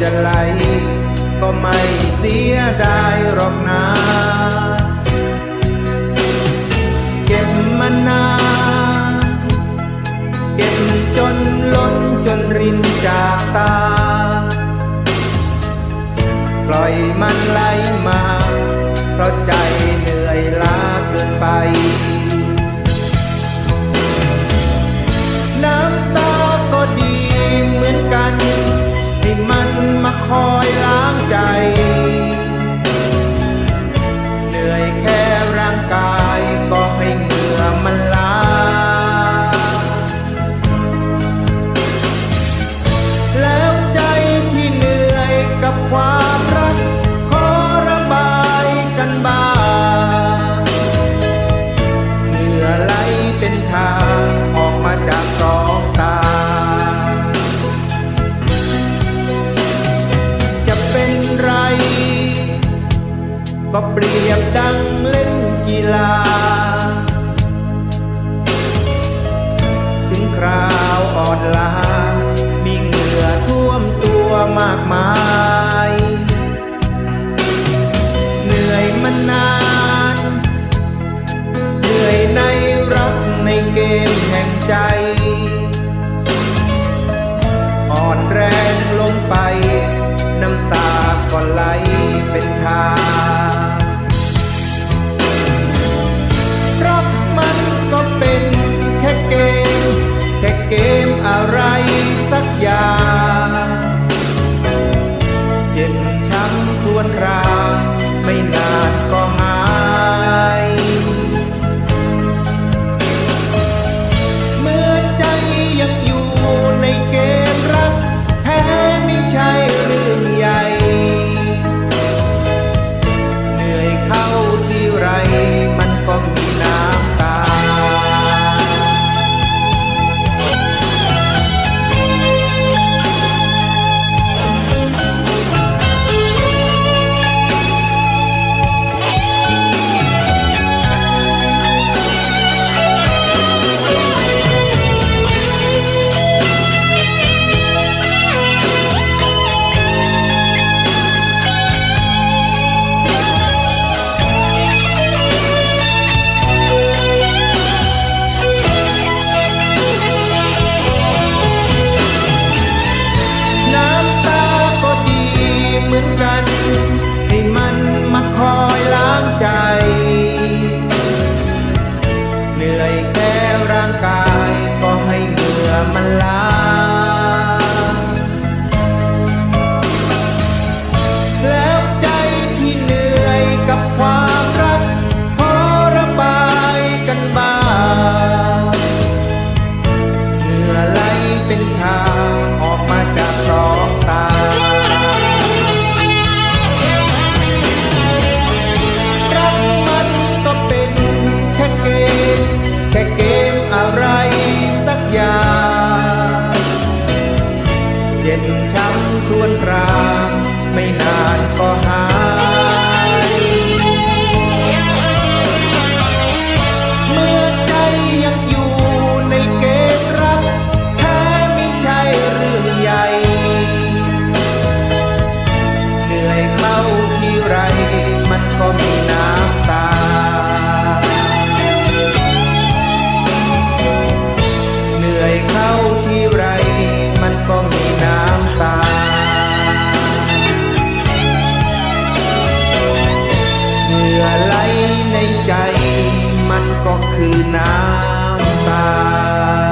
จะไหล ก็ไม่เสียดายหรอกนาเก็บมานานเก็บจนล้นจนรินจากตา ปล่อยมันไหลมา เพราะใจ ก็เปรียบดังเล่นกีฬา ถึงคราวอ่อนล้า มีเหงื่อท่วมตัวมากมาย เหนื่อยมานาน เหนื่อยในรักในเกมแห่งใจ อ่อนแรงลงไป น้ำตาก็ไหล ช้ำควนรรา ใจมันก็คือน้ำตา